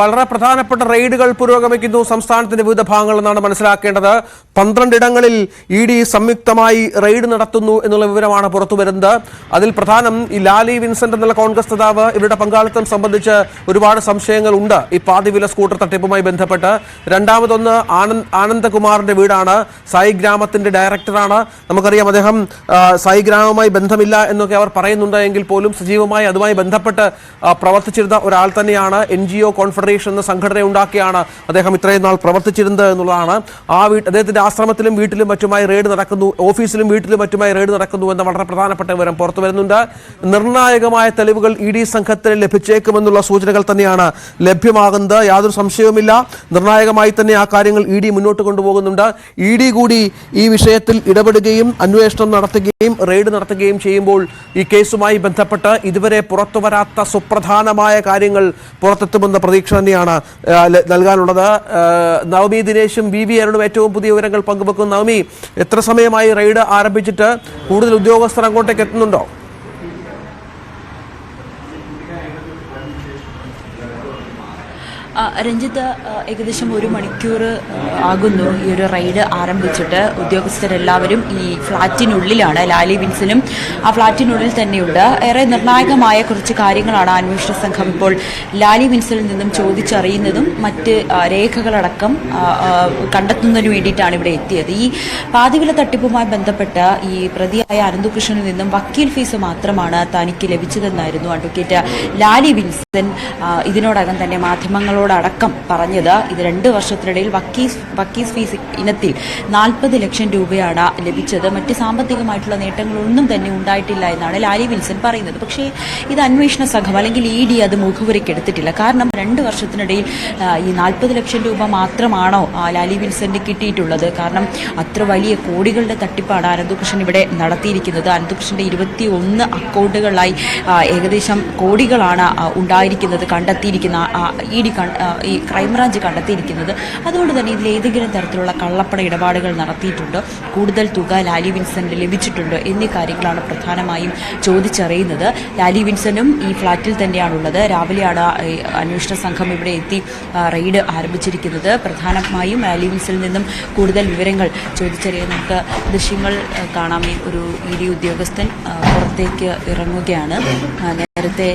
വളരെ പ്രധാനപ്പെട്ട റെയ്ഡുകൾ പുരോഗമിക്കുന്നു. സംസ്ഥാനത്തിന്റെ വിവിധ ഭാഗങ്ങളിൽ നിന്നാണ് മനസ്സിലാക്കേണ്ടത്. പന്ത്രണ്ടിടങ്ങളിൽ ഇ ഡി സംയുക്തമായി റെയ്ഡ് നടത്തുന്നു എന്നുള്ള വിവരമാണ് പുറത്തു വരുന്നത്. അതിൽ പ്രധാനം ഈ ലാലി വിൻസെന്റ് എന്നുള്ള കോൺഗ്രസ് നേതാവ് ഇവരുടെ പങ്കാളിത്തം സംബന്ധിച്ച് ഒരുപാട് സംശയങ്ങൾ ഉണ്ട്. ഈ പാതിവില സ്കൂട്ടർ തട്ടിപ്പുമായി ബന്ധപ്പെട്ട് രണ്ടാമതൊന്ന് ആനന്ദ് ആനന്ദകുമാറിന്റെ വീടാണ്. സായി ഗ്രാമത്തിന്റെ ഡയറക്ടറാണ്. നമുക്കറിയാം അദ്ദേഹം സായി ഗ്രാമവുമായി ബന്ധമില്ല എന്നൊക്കെ അവർ പറയുന്നുണ്ട് എങ്കിൽ പോലും സജീവമായി അതുമായി ബന്ധപ്പെട്ട് പ്രവർത്തിച്ചിരുന്ന ഒരാൾ തന്നെയാണ് എൻ ജി ഒ കോൺഫെഡറേഷൻ എന്ന സംഘടന ഉണ്ടാക്കിയാണ് അദ്ദേഹം ഇത്രയും നാൾ പ്രവർത്തിച്ചിരുന്നത് എന്നുള്ളതാണ്. ആ വീട്ട് അദ്ദേഹത്തിന്റെ ആശ്രമത്തിലും വീട്ടിലും മറ്റുമായി റെയ്ഡ് നടക്കുന്നു ഓഫീസിലും വീട്ടിലും മറ്റുമായി റെയ്ഡ് നടക്കുന്നു എന്ന വളരെ പ്രധാനപ്പെട്ട വിവരം പുറത്തു വരുന്നുണ്ട്. നിർണായകമായ തെളിവുകൾ ഇ ഡി സംഘത്തിന് ലഭിച്ചേക്കുമെന്നുള്ള സൂചനകൾ തന്നെയാണ് ലഭ്യമാകുന്നത്. യാതൊരു സംശയവുമില്ല. നിർണായകമായി തന്നെ ആ കാര്യങ്ങൾ ഇ ഡി മുന്നോട്ട് കൊണ്ടുപോകുന്നുണ്ട്. ഇ ഡി കൂടി ഈ വിഷയത്തിൽ ഇടപെടുകയും അന്വേഷണം നടത്തുകയും റെയ്ഡ് നടത്തുകയും ചെയ്യുമ്പോൾ ഈ കേസുമായി ബന്ധപ്പെട്ട് ഇതുവരെ പുറത്തുവരാത്ത സുപ്രധാനമായ കാര്യങ്ങൾ പുറത്തെത്തുമെന്ന പ്രതീക്ഷ തന്നെയാണ് ആ, ല- നൽകാനുള്ളത്. നവമി ദിനേശും വി വി അരുണും ഏറ്റവും പുതിയ വിവരങ്ങൾ പങ്കുവെക്കും നവമി എത്ര സമയമായി റെയ്ഡ് ആരംഭിച്ചിട്ട് കൂടുതൽ ഉദ്യോഗസ്ഥർ അങ്ങോട്ടേക്ക് എത്തുന്നുണ്ടോ ആ, രഞ്ജിത്ത് ഏകദേശം ഒരു മണിക്കൂർ ആകുന്നു. ഈ ഒരു റൈഡ് ആരംഭിച്ചിട്ട് ഉദ്യോഗസ്ഥരെല്ലാവരും ഈ ഫ്ളാറ്റിനുള്ളിലാണ് ലാലി വിൻസനും ആ ഫ്ളാറ്റിനുള്ളിൽ തന്നെയുണ്ട്. ഏറെ നിർണായകമായ കുറച്ച് കാര്യങ്ങളാണ് അന്വേഷണ സംഘം ഇപ്പോൾ ലാലി വിൻസനിൽ നിന്നും ചോദിച്ചറിയുന്നതും മറ്റ് രേഖകളടക്കം കണ്ടെത്തുന്നതിന് വേണ്ടിയിട്ടാണ് ഇവിടെ എത്തിയത്. ഈ പാതിവില തട്ടിപ്പുമായി ബന്ധപ്പെട്ട ഈ പ്രതിയായ അനന്തകൃഷ്ണനിൽ നിന്നും വക്കീൽ ഫീസ് മാത്രമാണ് തനിക്ക് ലഭിച്ചതെന്നായിരുന്നു അഡ്വക്കേറ്റ് ലാലി വിൻസൻ ഇതിനോടകം തന്നെ മാധ്യമങ്ങളോടടക്കം പറഞ്ഞത്. ഇത് രണ്ട് വർഷത്തിനിടയിൽ വക്കീസ് വക്കീസ് ഫീസ് ഇനത്തിൽ നാൽപ്പത് ലക്ഷം രൂപയാണ് ലഭിച്ചത്. മറ്റ് സാമ്പത്തികമായിട്ടുള്ള നേട്ടങ്ങളൊന്നും തന്നെ ഉണ്ടായിട്ടില്ല എന്നാണ് ലാലി വിൽസൺ പറയുന്നത്. പക്ഷേ ഇത് അന്വേഷണ സംഘം അല്ലെങ്കിൽ ഇ ഡി അത് മുഖവുരയ്ക്കെടുത്തിട്ടില്ല കാരണം രണ്ട് വർഷത്തിനിടയിൽ ഈ നാൽപ്പത് ലക്ഷം രൂപ മാത്രമാണോ ലാലി വിൽസന്റെ കിട്ടിയിട്ടുള്ളത്. കാരണം അത്ര വലിയ കോടികളുടെ തട്ടിപ്പാണ് അനന്തകൃഷ്ണൻ ഇവിടെ നടത്തിയിരിക്കുന്നത്. അനന്തകൃഷ്ണന്റെ ഇരുപത്തി ഒന്ന് അക്കൗണ്ടുകളിലായി ഏകദേശം കോടികളാണ് ഉണ്ടായിരിക്കുന്നത് കണ്ടെത്തിയിരിക്കുന്ന ഇ ഡി ഈ ക്രൈംബ്രാഞ്ച് കണ്ടെത്തിയിരിക്കുന്നത്. അതുകൊണ്ട് തന്നെ ഇതിൽ ഏതെങ്കിലും തരത്തിലുള്ള കള്ളപ്പണ ഇടപാടുകൾ നടത്തിയിട്ടുണ്ടോ? കൂടുതൽ തുക ലാലി വിൻസെന്റ് ലഭിച്ചിട്ടുണ്ടോ? എന്നീ കാര്യങ്ങളാണ് പ്രധാനമായും ചോദിച്ചറിയുന്നത്. ലാലി വിൻസനും ഈ ഫ്ളാറ്റിൽ തന്നെയാണുള്ളത്. രാവിലെയാണ് അന്വേഷണ സംഘം ഇവിടെ എത്തി റെയ്ഡ് ആരംഭിച്ചിരിക്കുന്നത്. പ്രധാനമായും ലാലി വിൻസിൽ നിന്നും കൂടുതൽ വിവരങ്ങൾ ചോദിച്ചറിയാൻ നമുക്ക് ദൃശ്യങ്ങൾ കാണാമേ ഒരു ഇ ഡി ഉദ്യോഗസ്ഥൻ പുറത്തേക്ക് ഇറങ്ങുകയാണ്. നേരത്തെ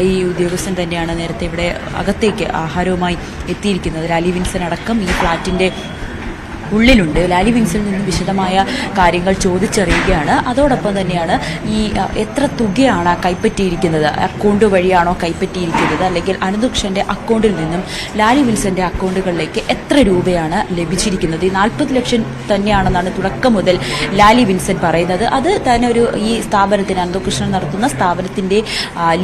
ഈ ഉദ്യോഗസ്ഥൻ തന്നെയാണ് നേരത്തെ ഇവിടെ അകത്തേക്ക് ആഹാരവുമായി എത്തിയിരിക്കുന്നത്. അലി വിൻസൺ അടക്കം ഈ ഫ്ളാറ്റിന്റെ ഉള്ളിലുണ്ട്. ലാലി വിങ്സിൽ നിന്ന് വിശദമായ കാര്യങ്ങൾ ചോദിച്ചറിയുകയാണ്. അതോടൊപ്പം തന്നെയാണ് ഈ എത്ര തുകയാണ് കൈപ്പറ്റിയിരിക്കുന്നത്? അക്കൗണ്ട് വഴിയാണോ കൈപ്പറ്റിയിരിക്കുന്നത്? അല്ലെങ്കിൽ അനുദുക്ഷന്റെ അക്കൗണ്ടിൽ നിന്നും ലാലി വിൽസന്റെ അക്കൗണ്ടുകളിലേക്ക് എത്ര രൂപയാണ് ലഭിച്ചിരിക്കുന്നത്? ഈ നാൽപ്പത് ലക്ഷം തന്നെയാണെന്നാണ് തുടക്കം മുതൽ ലാലി വിൻസൻ പറയുന്നത്. അത് തന്നെ ഒരു ഈ സ്ഥാപനത്തിന് അനന്തകൃഷ്ണൻ നടത്തുന്ന സ്ഥാപനത്തിന്റെ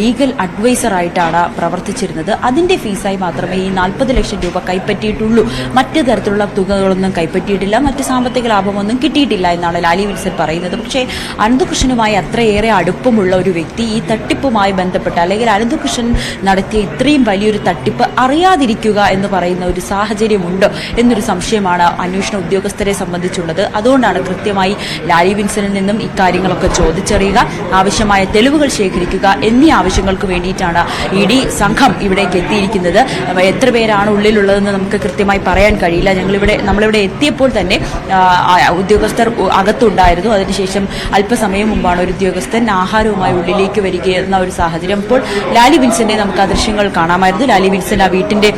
ലീഗൽ അഡ്വൈസറായിട്ടാണ് പ്രവർത്തിച്ചിരുന്നത്. അതിന്റെ ഫീസായി മാത്രമേ ഈ നാൽപ്പത് ലക്ഷം രൂപ കൈപ്പറ്റിയിട്ടുള്ളൂ. മറ്റു തരത്തിലുള്ള തുകകളൊന്നും കൈപ്പറ്റിയിട്ടില്ല മറ്റ് സാമ്പത്തിക ലാഭമൊന്നും കിട്ടിയിട്ടില്ല എന്നാണ് ലാലി വിൽസൺ പറയുന്നത്. പക്ഷേ അനന്തകൃഷ്ണനുമായി അത്രയേറെ അടുപ്പമുള്ള ഒരു വ്യക്തി ഈ തട്ടിപ്പുമായി ബന്ധപ്പെട്ട് അല്ലെങ്കിൽ അനന്തകൃഷ്ണൻ നടത്തിയ ഇത്രയും വലിയൊരു തട്ടിപ്പ് അറിയാതിരിക്കുക എന്ന് പറയുന്ന ഒരു സാഹചര്യമുണ്ടോ എന്നൊരു സംശയമാണ് അന്വേഷണ ഉദ്യോഗസ്ഥരെ സംബന്ധിച്ചുള്ളത്. അതുകൊണ്ടാണ് കൃത്യമായി ലാലി വിൻസനിൽ നിന്നും ഇക്കാര്യങ്ങളൊക്കെ ചോദിച്ചറിയുക ആവശ്യമായ തെളിവുകൾ ശേഖരിക്കുക എന്നീ ആവശ്യങ്ങൾക്ക് വേണ്ടിയിട്ടാണ് ഇ ഡി സംഘം ഇവിടേക്ക് എത്തിയിരിക്കുന്നത്. എത്ര പേരാണ് ഉള്ളിലുള്ളതെന്ന് നമുക്ക് കൃത്യമായി പറയാൻ കഴിയില്ല. ഞങ്ങളിവിടെ നമ്മളിവിടെ എത്തിയപ്പോൾ തന്നെ ഉദ്യോഗസ്ഥർ അകത്തുണ്ടായിരുന്നു. അതിനുശേഷം അല്പസമയം മുമ്പാണ് ഒരു ഉദ്യോഗസ്ഥൻ ആഹാരവുമായി ഉള്ളിലേക്ക് വരികയെന്ന ഒരു സാഹചര്യം അപ്പോൾ ലാലി വിൻസന്റെ നമുക്ക് ആ ദൃശ്യങ്ങൾ കാണാമായിരുന്നു. ലാലി വിൻസൻ ആ വീട്ടിന്റെ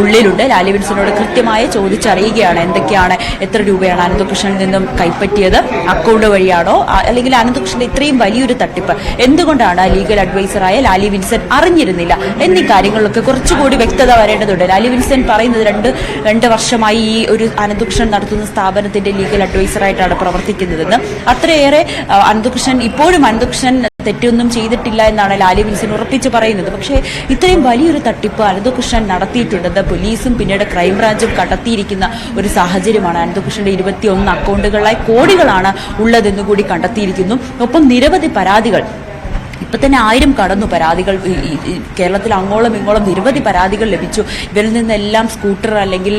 ഉള്ളിലുണ്ട്. ലാലി വിൻസനോട് കൃത്യമായി ചോദിച്ചറിയുകയാണ് എന്തൊക്കെയാണ് എത്ര രൂപയാണ് അനന്തകൃഷ്ണനിൽ നിന്നും കൈപ്പറ്റിയത് അക്കൗണ്ട് വഴിയാണോ അല്ലെങ്കിൽ അനന്തകൃഷ്ണന്റെ ഇത്രയും വലിയൊരു തട്ടിപ്പ്. എന്തുകൊണ്ടാണ് ലീഗൽ അഡ്വൈസറായ ലാലി വിൻസൻ അറിഞ്ഞിരുന്നില്ല? എന്നീ കാര്യങ്ങളിലൊക്കെ കുറച്ചുകൂടി വ്യക്തത വരേണ്ടതുണ്ട്. ലാലി വിൻസൻ പറയുന്നത് രണ്ട് രണ്ട് വർഷമായി ഈ ഒരു അനന്തകൃഷ്ണൻ നടത്തുന്ന സ്ഥാപനത്തിന്റെ ലീഗൽ അഡ്വൈസറായിട്ടാണ് പ്രവർത്തിക്കുന്നതെന്ന്. അത്രയേറെ അനന്തകൃഷ്ണൻ ഇപ്പോഴും അനന്തകൃഷ്ണൻ തെറ്റൊന്നും ചെയ്തിട്ടില്ല എന്നാണ് ലാലി വിൽസൺ ഉറപ്പിച്ച് പറയുന്നത്. പക്ഷേ ഇത്രയും വലിയൊരു തട്ടിപ്പ് അനന്തകൃഷ്ണൻ നടത്തിയിട്ടുണ്ടെന്ന് പോലീസും പിന്നീട് ക്രൈംബ്രാഞ്ചും കണ്ടെത്തിയിരിക്കുന്ന ഒരു സാഹചര്യമാണ് അനന്തകൃഷ്ണന്റെ ഇരുപത്തിയൊന്ന് അക്കൗണ്ടുകളിലായി കോടികളാണ് ഉള്ളതെന്ന് കൂടി കണ്ടെത്തിയിരിക്കുന്നു. ഒപ്പം നിരവധി പരാതികൾ ഇപ്പൊ തന്നെ ആയിരം കടന്നു പരാതികൾ. കേരളത്തിൽ അങ്ങോളം ഇങ്ങോളം നിരവധി പരാതികൾ ലഭിച്ചു. ഇവരിൽ നിന്നെല്ലാം സ്കൂട്ടർ അല്ലെങ്കിൽ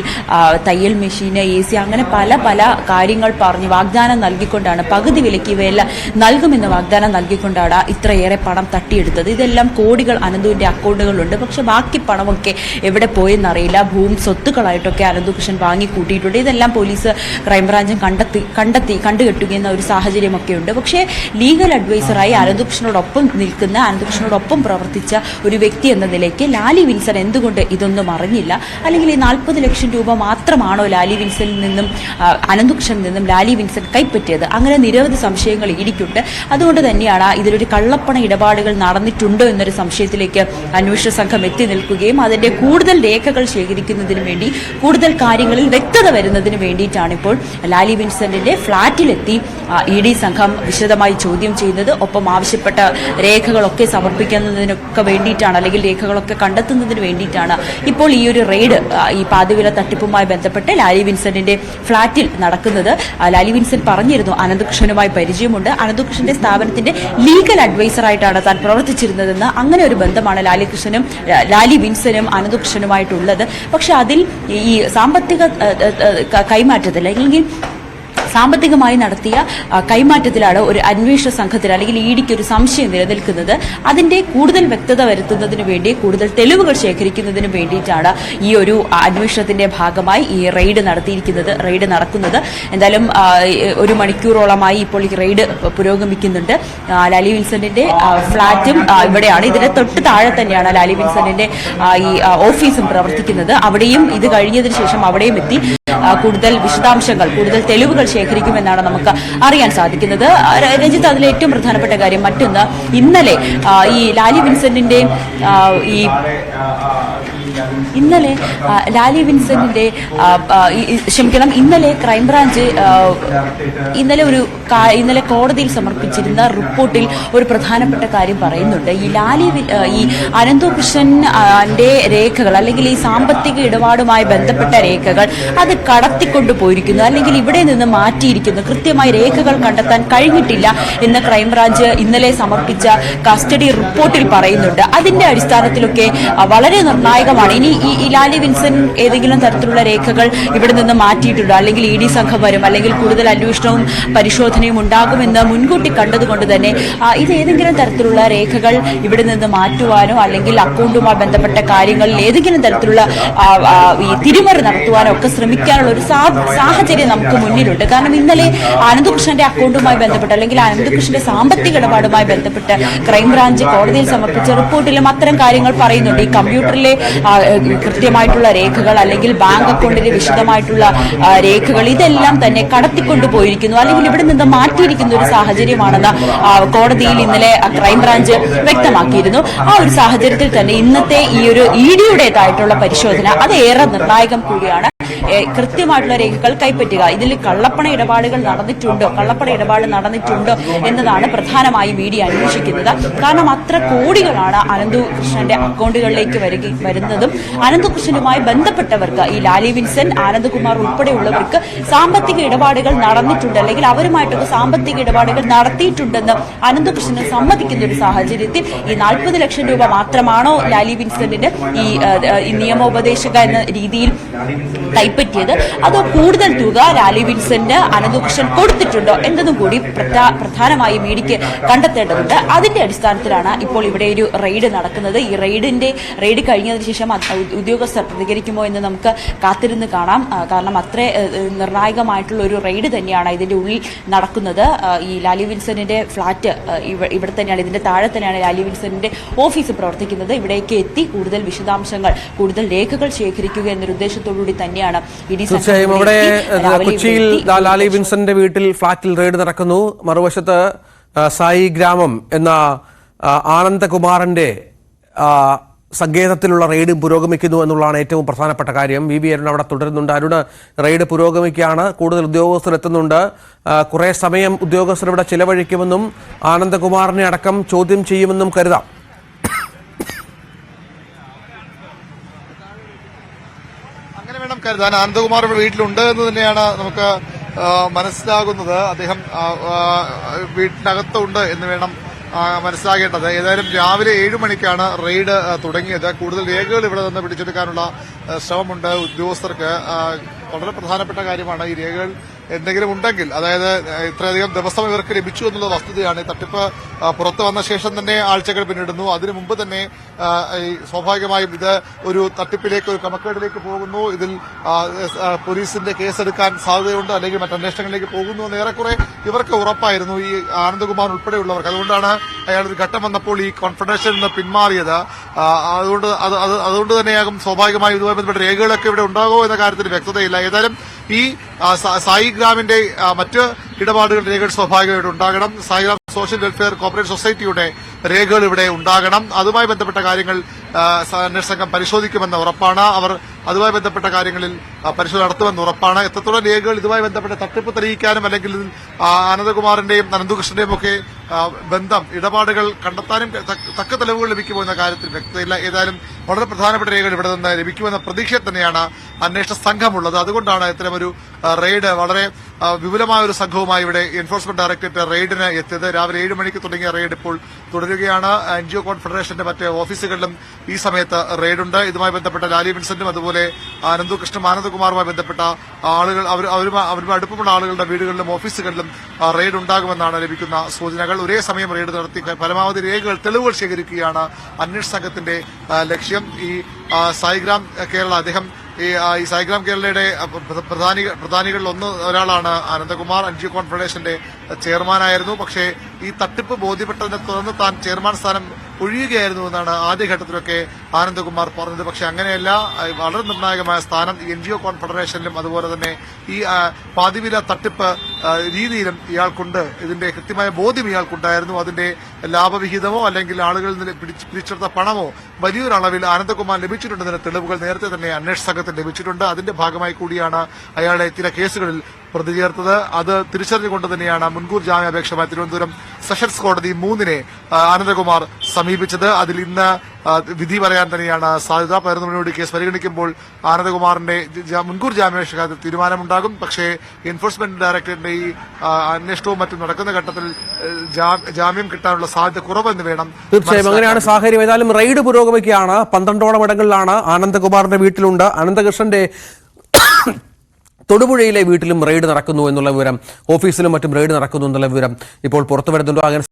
തയ്യൽ മെഷീൻ എ സി അങ്ങനെ പല പല കാര്യങ്ങൾ പറഞ്ഞ് വാഗ്ദാനം നൽകിക്കൊണ്ടാണ് പകുതി വിലയ്ക്ക് ഇവയെല്ലാം നൽകുമെന്ന് വാഗ്ദാനം നൽകിക്കൊണ്ടാണ് ഇത്രയേറെ പണം തട്ടിയെടുത്തത്. ഇതെല്ലാം കോടികൾ അനന്തുവിന്റെ അക്കൗണ്ടുകളുണ്ട് പക്ഷെ ബാക്കി പണമൊക്കെ എവിടെ പോയെന്നറിയില്ല. ഭൂമി സ്വത്തുക്കളായിട്ടൊക്കെ അനന്തുകൃഷ്ണൻ വാങ്ങി കൂട്ടിയിട്ടുണ്ട് ഇതെല്ലാം പോലീസ് ക്രൈംബ്രാഞ്ചും കണ്ടെത്തി കണ്ടെത്തി കണ്ടുകെട്ടുകയെന്ന ഒരു സാഹചര്യമൊക്കെ ഉണ്ട് പക്ഷേ ലീഗൽ അഡ്വൈസറായി അനന്തുകൃഷ്ണനോടൊപ്പം നിൽക്കുന്ന അനന്തകൃഷ്ണനോടൊപ്പം പ്രവർത്തിച്ച ഒരു വ്യക്തി എന്ന നിലയ്ക്ക് ലാലി വിൻസൺ എന്തുകൊണ്ട് ഇതൊന്നും അറിഞ്ഞില്ല? അല്ലെങ്കിൽ ഈ നാൽപ്പത് ലക്ഷം രൂപ മാത്രമാണോ ലാലി വിൻസണിൽ നിന്നും അനന്തകൃഷ്ണനിൽ നിന്നും ലാലി വിൻസൺ കൈപ്പറ്റിയത്? അങ്ങനെ നിരവധി സംശയങ്ങൾ ഇടിക്കുണ്ട് അതുകൊണ്ട് തന്നെയാണ് ഇതിലൊരു കള്ളപ്പണ ഇടപാടുകൾ നടന്നിട്ടുണ്ടോ എന്നൊരു സംശയത്തിലേക്ക് അന്വേഷണ സംഘം എത്തി നിൽക്കുകയും അതിന്റെ കൂടുതൽ രേഖകൾ ശേഖരിക്കുന്നതിന് വേണ്ടി കൂടുതൽ കാര്യങ്ങളിൽ വ്യക്തത വരുന്നതിന് വേണ്ടിയിട്ടാണ് ഇപ്പോൾ ലാലി വിൻസെന്റിന്റെ ഫ്ളാറ്റിലെത്തി ഇ ഡി സംഘം വിശദമായി ചോദ്യം ചെയ്യുന്നത്. ഒപ്പം ആവശ്യപ്പെട്ട രേഖകളൊക്കെ സമർപ്പിക്കുന്നതിനൊക്കെ വേണ്ടിയിട്ടാണ് അല്ലെങ്കിൽ രേഖകളൊക്കെ കണ്ടെത്തുന്നതിന് വേണ്ടിയിട്ടാണ്. ഇപ്പോൾ ഈ ഒരു റെയ്ഡ് ഈ പാതിവില തട്ടിപ്പുമായി ബന്ധപ്പെട്ട് ലാലി വിൻസെന്റിന്റെ ഫ്ളാറ്റിൽ നടക്കുന്നത്. ലാലി വിൻസൻ പറഞ്ഞിരുന്നു അനന്തകൃഷ്ണനുമായി പരിചയമുണ്ട്. അനന്തകൃഷ്ണന്റെ സ്ഥാപനത്തിന്റെ ലീഗൽ അഡ്വൈസറായിട്ടാണ് താൻ പ്രവർത്തിച്ചിരുന്നതെന്ന് അങ്ങനെ ഒരു ബന്ധമാണ് ലാലികൃഷ്ണനും ലാലി വിൻസനും അനന്തകൃഷ്ണനുമായിട്ടുള്ളത്. പക്ഷെ അതിൽ ഈ സാമ്പത്തിക കൈമാറ്റത്തിൽ അല്ലെങ്കിൽ സാമ്പത്തികമായി നടത്തിയ കൈമാറ്റത്തിലാണ് ഒരു അന്വേഷണ സംഘത്തിൽ അല്ലെങ്കിൽ ഇ ഡിക്ക് ഒരു സംശയം നിലനിൽക്കുന്നത്. അതിന്റെ കൂടുതൽ വ്യക്തത വരുത്തുന്നതിന് വേണ്ടി കൂടുതൽ തെളിവുകൾ ശേഖരിക്കുന്നതിന് വേണ്ടിയിട്ടാണ് ഈ ഒരു അന്വേഷണത്തിന്റെ ഭാഗമായി ഈ റെയ്ഡ് നടത്തിയിരിക്കുന്നത് റെയ്ഡ് നടക്കുന്നത്. എന്തായാലും ഒരു മണിക്കൂറോളമായി ഇപ്പോൾ ഈ റെയ്ഡ് പുരോഗമിക്കുന്നുണ്ട്. ലാലി വിൽസന്റെ ഫ്ളാറ്റും ഇവിടെയാണ്. ഇതിന്റെ തൊട്ട് താഴെ തന്നെയാണ് ലാലി വിൽസന്റെ ഈ ഓഫീസും പ്രവർത്തിക്കുന്നത്. അവിടെയും ഇത് കഴിഞ്ഞതിന് ശേഷം അവിടെയും എത്തി. കൂടുതൽ വിശദാംശങ്ങൾ കൂടുതൽ തെളിവുകൾ ശേഖരിക്കുമെന്നാണ് നമുക്ക് അറിയാൻ സാധിക്കുന്നത്. രഞ്ജിത്ത് അതിലെ ഏറ്റവും പ്രധാനപ്പെട്ട കാര്യം മറ്റൊന്ന് ഇന്നലെ ഈ ലാലി വിൻസെന്റിന്റെ ഈ ഇന്നലെ ലാലി വിൻസെന്റിന്റെ ക്ഷമിക്കണം ഇന്നലെ ക്രൈംബ്രാഞ്ച് ഇന്നലെ ഒരു ഇന്നലെ കോടതിയിൽ സമർപ്പിച്ചിരുന്ന റിപ്പോർട്ടിൽ ഒരു പ്രധാനപ്പെട്ട കാര്യം പറയുന്നുണ്ട്. ഈ ലാലി ഈ അനന്തകൃഷ്ണന്റെ രേഖകൾ അല്ലെങ്കിൽ ഈ സാമ്പത്തിക ഇടപാടുമായി ബന്ധപ്പെട്ട രേഖകൾ അത് കടത്തിക്കൊണ്ടു പോയിരിക്കുന്നു. അല്ലെങ്കിൽ ഇവിടെ നിന്ന് മാറ്റിയിരിക്കുന്നു. കൃത്യമായി രേഖകൾ കണ്ടെത്താൻ കഴിഞ്ഞിട്ടില്ല എന്ന് ക്രൈംബ്രാഞ്ച് ഇന്നലെ സമർപ്പിച്ച കസ്റ്റഡി റിപ്പോർട്ടിൽ പറയുന്നുണ്ട്. അതിന്റെ അടിസ്ഥാനത്തിലൊക്കെ വളരെ നിർണായകമാണ് ഇനി ഈ ഇലാലി ലാലി വിൻസൻ ഏതെങ്കിലും തരത്തിലുള്ള രേഖകൾ ഇവിടെ നിന്ന് മാറ്റിയിട്ടുണ്ടോ? അല്ലെങ്കിൽ ഇ ഡി സംഘം വരും അല്ലെങ്കിൽ കൂടുതൽ അന്വേഷണവും പരിശോധനയും ഉണ്ടാകുമെന്ന് മുൻകൂട്ടി കണ്ടതുകൊണ്ട് തന്നെ ഇത് ഏതെങ്കിലും തരത്തിലുള്ള രേഖകൾ ഇവിടെ നിന്ന് മാറ്റുവാനോ അല്ലെങ്കിൽ അക്കൗണ്ടുമായി ബന്ധപ്പെട്ട കാര്യങ്ങളിൽ ഏതെങ്കിലും തരത്തിലുള്ള ഈ തിരിമറി നടത്തുവാനോ ഒക്കെ ശ്രമിക്കാനുള്ള ഒരു സാഹചര്യം നമുക്ക് മുന്നിലുണ്ട്. കാരണം ഇന്നലെ അനന്തകൃഷ്ണന്റെ അക്കൗണ്ടുമായി ബന്ധപ്പെട്ട് അല്ലെങ്കിൽ അനന്തകൃഷ്ണന്റെ സാമ്പത്തിക ഇടപാടുമായി ബന്ധപ്പെട്ട് ക്രൈംബ്രാഞ്ച് കോടതിയിൽ സമർപ്പിച്ച റിപ്പോർട്ടിലും അത്തരം കാര്യങ്ങൾ പറയുന്നുണ്ട്. ഈ കമ്പ്യൂട്ടറിലെ കൃത്യമായിട്ടുള്ള രേഖകൾ അല്ലെങ്കിൽ ബാങ്ക് അക്കൗണ്ടിലെ വിശദമായിട്ടുള്ള രേഖകൾ ഇതെല്ലാം തന്നെ കടത്തിക്കൊണ്ടു പോയിരിക്കുന്നു അല്ലെങ്കിൽ ഇവിടെ നിന്ന് മാറ്റിയിരിക്കുന്ന ഒരു സാഹചര്യമാണെന്ന് കോടതിയിൽ ഇന്നലെ ക്രൈംബ്രാഞ്ച് വ്യക്തമാക്കിയിരുന്നു. ആ ഒരു സാഹചര്യത്തിൽ തന്നെ ഇന്നത്തെ ഈ ഒരു ഇ ഡിയുടേതായിട്ടുള്ള പരിശോധന അത് ഏറെ നിർണായകം കൂടിയാണ്. കൃത്യമായിട്ടുള്ള രേഖകൾ കൈപ്പറ്റുക. ഇതിൽ കള്ളപ്പണ ഇടപാടുകൾ നടന്നിട്ടുണ്ടോ. കള്ളപ്പണ ഇടപാട് നടന്നിട്ടുണ്ടോ എന്നതാണ് പ്രധാനമായി മീഡിയ അന്വേഷിക്കുന്നത്. കാരണം അത്ര കോടികളാണ് അനന്തുകൃഷ്ണന്റെ അക്കൗണ്ടുകളിലേക്ക് വരിക വരുന്നതും. അനന്തകൃഷ്ണനുമായി ബന്ധപ്പെട്ടവർക്ക് ഈ ലാലി വിൻസൻ ആനന്ദകുമാർ ഉൾപ്പെടെയുള്ളവർക്ക് സാമ്പത്തിക ഇടപാടുകൾ നടന്നിട്ടുണ്ട്. അല്ലെങ്കിൽ അവരുമായിട്ടൊക്കെ സാമ്പത്തിക ഇടപാടുകൾ നടത്തിയിട്ടുണ്ടെന്ന് അനന്തു കൃഷ്ണൻ സമ്മതിക്കുന്ന ഒരു സാഹചര്യത്തിൽ ഈ നാൽപ്പത് ലക്ഷം രൂപ മാത്രമാണോ ലാലി വിൻസന്റെ ഈ നിയമോപദേശക എന്ന രീതിയിൽ കൈപ്പറ്റിയത് അത് കൂടുതൽ തുക ലാലി വിൻസെന്റ് അനന്തകൃഷ്ണൻ കൊടുത്തിട്ടുണ്ടോ എന്നതും കൂടി പ്രധാ- പ്രധാനമായും മീഡിക്ക് കണ്ടെത്തേണ്ടതുണ്ട്. അതിന്റെ അടിസ്ഥാനത്തിലാണ് ഇപ്പോൾ ഇവിടെ ഒരു റെയ്ഡ് നടക്കുന്നത്. ഈ റെയ്ഡിന്റെ റെയ്ഡ് കഴിഞ്ഞതിന് ശേഷം ഉദ്യോഗസ്ഥർ പ്രതികരിക്കുമോ എന്ന് നമുക്ക് കാത്തിരുന്ന് കാണാം. കാരണം അത്ര നിർണായകമായിട്ടുള്ള ഒരു റെയ്ഡ് തന്നെയാണ് ഇതിന്റെ ഉള്ളിൽ നടക്കുന്നത്. ഈ ലാലി വിൻസെന്റിന്റെ ഫ്ളാറ്റ് ഇവിടെ തന്നെയാണ് ഇതിന്റെ താഴെ തന്നെയാണ് ലാലി വിൻസെന്റിന്റെ ഓഫീസ് പ്രവർത്തിക്കുന്നത്. ഇവിടേക്ക് എത്തി കൂടുതൽ വിശദാംശങ്ങൾ കൂടുതൽ രേഖകൾ ശേഖരിക്കുക എന്നൊരു ഉദ്ദേശത്തോടുകൂടി തന്നെയാണ് തീർച്ചയായും അവിടെ കൊച്ചിയിൽ ലാലി വിൻസന്റെ വീട്ടിൽ ഫ്ളാറ്റിൽ റെയ്ഡ് നടക്കുന്നു. മറുവശത്ത് സായി ഗ്രാമം എന്ന ആനന്ദകുമാറിന്റെ സങ്കേതത്തിലുള്ള റെയ്ഡ് പുരോഗമിക്കുന്നു എന്നുള്ളതാണ് ഏറ്റവും പ്രധാനപ്പെട്ട കാര്യം. വി വി അരുൺ അവിടെ തുടരുന്നുണ്ട്. അരുണ് റെയ്ഡ് പുരോഗമിക്കുകയാണ്. കൂടുതൽ ഉദ്യോഗസ്ഥർ എത്തുന്നുണ്ട്. കുറേ സമയം ഉദ്യോഗസ്ഥർ ഇവിടെ ചിലവഴിക്കുമെന്നും ആനന്ദകുമാറിനെ അടക്കം ചോദ്യം ചെയ്യുമെന്നും കരുതാം അങ്ങനെ വേണം കരുതാൻ ആനന്ദകുമാർ ഇവിടെ വീട്ടിലുണ്ട് എന്ന് തന്നെയാണ് നമുക്ക് മനസ്സിലാകുന്നത്. അദ്ദേഹം വീട്ടിനകത്തുണ്ട് എന്ന് വേണം മനസ്സിലാക്കേണ്ടത് ഏതായാലും രാവിലെ ഏഴ് മണിക്കാണ് റെയ്ഡ് തുടങ്ങിയത്. കൂടുതൽ രേഖകൾ ഇവിടെ നിന്ന് പിടിച്ചെടുക്കാനുള്ള ശ്രമമുണ്ട് ഉദ്യോഗസ്ഥർക്ക്. വളരെ പ്രധാനപ്പെട്ട കാര്യമാണ് ഈ രേഖകൾ എന്തെങ്കിലും ഉണ്ടെങ്കിൽ അതായത് ഇത്രയധികം ദിവസം ഇവർക്ക് ലഭിച്ചു എന്നുള്ള വസ്തുതയാണ് തട്ടിപ്പ് പുറത്തു വന്ന ശേഷം തന്നെ ആഴ്ചകൾ പിന്നിടുന്നു. അതിനു മുമ്പ് തന്നെ സ്വാഭാവികമായും ഇത് ഒരു തട്ടിപ്പിലേക്ക് ഒരു ക്രമക്കേടിലേക്ക് പോകുന്നു. ഇതിൽ പോലീസിന്റെ കേസെടുക്കാൻ സാധ്യതയുണ്ട് അല്ലെങ്കിൽ മറ്റന്വേഷണങ്ങളിലേക്ക് പോകുന്നു എന്ന് ഏറെക്കുറെ ഇവർക്ക് ഉറപ്പായിരുന്നു ഈ ആനന്ദകുമാർ ഉൾപ്പെടെയുള്ളവർക്ക്. അതുകൊണ്ടാണ് അയാൾ ഒരു ഘട്ടം വന്നപ്പോൾ ഈ കോൺഫെഡറേഷനിൽ നിന്ന് പിന്മാറിയത്. അതുകൊണ്ട് അത് അത് അതുകൊണ്ട് തന്നെയാകും സ്വാഭാവികമായും ഇതുമായി ബന്ധപ്പെട്ട രേഖകളൊക്കെ ഇവിടെ ഉണ്ടാകുമോ എന്ന കാര്യത്തിൽ വ്യക്തതയില്ല. ഏതായാലും ഈ സായിഗ്രാമിന്റെ മറ്റ് ഇടപാടുകൾ രേഖകൾ സ്വാഭാവികമായിട്ട് ഉണ്ടാകണം. സായിഗ്രാം സോഷ്യൽ വെൽഫെയർ കോപ്പറേറ്റീവ് സൊസൈറ്റിയുടെ രേഖകൾ ഇവിടെ ഉണ്ടാകണം. അതുമായി ബന്ധപ്പെട്ട കാര്യങ്ങൾ അന്വേഷണ സംഘം പരിശോധിക്കുമെന്ന ഉറപ്പാണ്. അവർ അതുമായി ബന്ധപ്പെട്ട കാര്യങ്ങളിൽ പരിശോധന നടത്തുമെന്ന് ഉറപ്പാണ്. എത്രത്തോളം രേഖകൾ ഇതുമായി ബന്ധപ്പെട്ട തട്ടിപ്പ് തെളിയിക്കാനും അല്ലെങ്കിൽ അനന്തകുമാറിന്റെയും അനന്തകൃഷ്ണന്റെയും ഒക്കെ ബന്ധം ഇടപാടുകൾ കണ്ടെത്താനും തക്ക- തെളിവുകൾ ലഭിക്കുമോ എന്ന കാര്യത്തിൽ വ്യക്തതയില്ല. ഏതായാലും വളരെ പ്രധാനപ്പെട്ട രേഖകൾ ഇവിടെ നിന്ന് ലഭിക്കുമെന്ന പ്രതീക്ഷയിൽ തന്നെയാണ് അന്വേഷണ സംഘമുള്ളത്. അതുകൊണ്ടാണ് ഇത്തരമൊരു റെയ്ഡ് വളരെ വിപുലമായ ഒരു സംഘവുമായി ഇവിടെ എൻഫോഴ്സ്മെന്റ് ഡയറക്ടറേറ്റ് റെയ്ഡിന് എത്തിയത്. രാവിലെ ഏഴ് മണിക്ക് തുടങ്ങിയ റെയ്ഡ് ഇപ്പോൾ തുടരുകയാണ് എൻ ജി ഒ കോൺഫെഡറേഷന്റെ മറ്റ് ഓഫീസുകളിലും ഈ സമയത്ത് റെയ്ഡുണ്ട്. ഇതുമായി ബന്ധപ്പെട്ട ലാലി വിൻസെന്റും അതുപോലെ ആനന്ദു കൃഷ്ണ ആനന്ദകുമാറുമായി ബന്ധപ്പെട്ട ആളുകൾ അവരുമായി അടുപ്പമുള്ള ആളുകളുടെ വീടുകളിലും ഓഫീസുകളിലും റെയ്ഡ് ഉണ്ടാകുമെന്നാണ് ലഭിക്കുന്ന സൂചനകൾ. ഒരേ സമയം റെയ്ഡ് നടത്തി പരമാവധി രേഖകൾ തെളിവുകൾ ശേഖരിക്കുകയാണ് അന്വേഷണ സംഘത്തിന്റെ ലക്ഷ്യം. ഈ സായിഗ്രാം കേരള അദ്ദേഹം ഈ ഈ സായിഗ്രാം കേരളയുടെ പ്രധാനി പ്രധാനികളിൽ ഒന്ന് ഒരാളാണ് അനന്തകുമാർ. എൻ കോൺഫെഡറേഷന്റെ ഫെഡറേഷന്റെ ചെയർമാനായിരുന്നു. പക്ഷേ ഈ തട്ടിപ്പ് ബോധ്യപ്പെട്ടതിനെ തുടർന്ന് താൻ ചെയർമാൻ സ്ഥാനം ഒഴിയുകയായിരുന്നു എന്നാണ് ആദ്യഘട്ടത്തിലൊക്കെ ആനന്ദകുമാർ പറഞ്ഞത്. പക്ഷെ അങ്ങനെയല്ല വളരെ നിർണായകമായ സ്ഥാനം എൻ ജി ഒ കോൺഫെഡറേഷനിലും അതുപോലെ തന്നെ ഈ പാതിവില തട്ടിപ്പ് രീതിയിലും ഇയാൾക്കുണ്ട്. ഇതിന്റെ കൃത്യമായ ബോധ്യം ഇയാൾക്കുണ്ടായിരുന്നു. അതിന്റെ ലാഭവിഹിതമോ അല്ലെങ്കിൽ ആളുകളിൽ നിന്ന് പിടിച്ചെടുത്ത പണമോ വലിയൊരളവിൽ ആനന്ദകുമാർ ലഭിച്ചിട്ടുണ്ടെന്നതിന് തെളിവുകൾ നേരത്തെ തന്നെ അന്വേഷണ സംഘത്തിന് ലഭിച്ചിട്ടുണ്ട്. അതിന്റെ ഭാഗമായി കൂടിയാണ് അയാളെ ചില കേസുകളിൽ പ്രതി ചേർത്തത് അത് തിരിച്ചറിഞ്ഞുകൊണ്ട് തന്നെയാണ് മുൻകൂർ ജാമ്യാപേക്ഷമായ തിരുവനന്തപുരം സെഷൻസ് കോടതി മൂന്നിനെ അനന്തകുമാർ ആനന്ദകുമാർ സമീപിച്ചത്. അതിൽ ഇന്ന് വിധി പറയാൻ തന്നെയാണ് സാധ്യത. പതിനൊന്ന് മണിയോട് കേസ് പരിഗണിക്കുമ്പോൾ അനന്തകുമാറിന്റെ മുൻകൂർ ജാമ്യാപേക്ഷ കാര്യത്തിൽ തീരുമാനമുണ്ടാകും. പക്ഷേ എൻഫോഴ്സ്മെന്റ് ഡയറക്ടറേറ്റിന്റെ ഈ അന്വേഷണവും മറ്റും നടക്കുന്ന ഘട്ടത്തിൽ ജാമ്യം കിട്ടാനുള്ള സാധ്യത കുറവെന്ന് വേണം തീർച്ചയായും അങ്ങനെയാണ് സാഹചര്യം. ഏതായാലും റെയ്ഡ് പുരോഗമിക്കുകയാണ്. പന്ത്രണ്ടോളം ഇടങ്ങളിലാണ് അനന്തകുമാറിന്റെ വീട്ടിലുണ്ട്. അനന്തകൃഷ്ണന്റെ തൊടുപുഴയിലെ വീട്ടിലും റെയ്ഡ് നടക്കുന്നു എന്നുള്ള വിവരം ഓഫീസിലും മറ്റും റെയ്ഡ് നടക്കുന്നു എന്നുള്ള വിവരം ഇപ്പോൾ പുറത്തു വരുന്നുണ്ടോ അങ്ങനെ